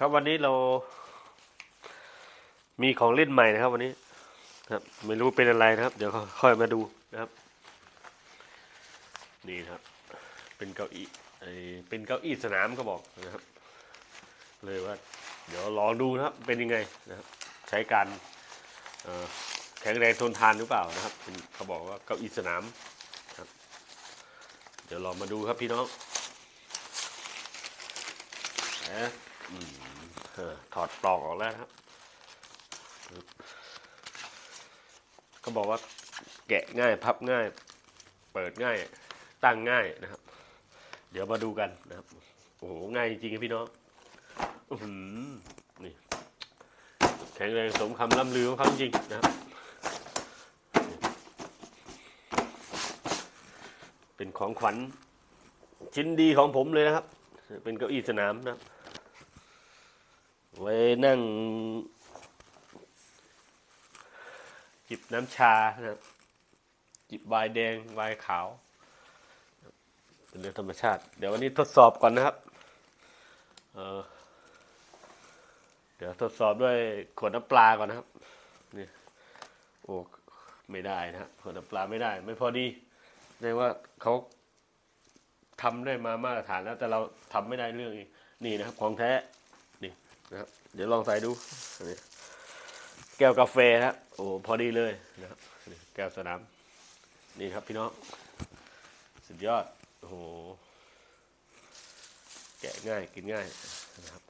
ครับวันนี้เรา มีของเล่นใหม่นะครับ วันนี้ครับ ไม่รู้เป็นอะไรนะครับ เดี๋ยวค่อยมาดูนะครับ นี่นะครับ เป็นเก้าอี้ไอเป็นเก้าอี้สนามก็บอกนะครับ เลยว่า เดี๋ยวลองดูนะครับ เป็นยังไงนะครับ ใช้การแข็งแรงทนทานหรือเปล่านะครับเขาบอกว่าเก้าอี้สนามครับ เดี๋ยวลองมาดูครับพี่น้องแหมอืมเออ ถอดปลอกออกแล้วครับ ก็บอกว่าแกะง่ายพับง่าย เปิดง่าย ตั้งง่ายนะครับ เดี๋ยวมาดูกันนะครับ โอ้โห ง่ายจริงๆครับพี่น้องอื้อหือนี่แข็งแรงสมคำล่ำลือของเขาจริงนะครับ เป็นของขวัญชิ้นดีของผมเลยนะครับ เป็นเก้าอี้สนามนะครับ ไว้นั่ง จิบน้ำชานะครับจิบไวน์แดงไวน์ขาว เป็นเรื่องธรรมชาติ เดี๋ยววันนี้ทดสอบก่อนนะครับเเดี๋ยวทดสอบด้วยขวดน้ำปลาก่อนนะครับนี่โอ้ไม่ได้นะครับขวดน้ำปลาไม่ได้ ไม่พอดีแสดงว่าเขาทำได้มามาตรฐานแล้วแต่เราทำไม่ได้เรื่องนี่นะครับของแท้ นะครับเดี๋ยวลองใส่ดูนี่แก้วกาแฟครับโอ้พอดีเลยนะครับแก้วสนามนี่ครับพี่น้องสุดยอดโอ้โหแกะง่ายกินง่ายนะครับ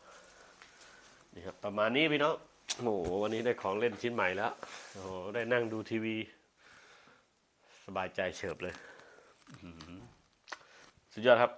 นี่ครับประมาณนี้พี่น้องโอ้โหวันนี้ได้ของเล่นชิ้นใหม่แล้วโอ้โหได้นั่งดูทีวี สบายใจเฉิบเลยสุดยอดครับ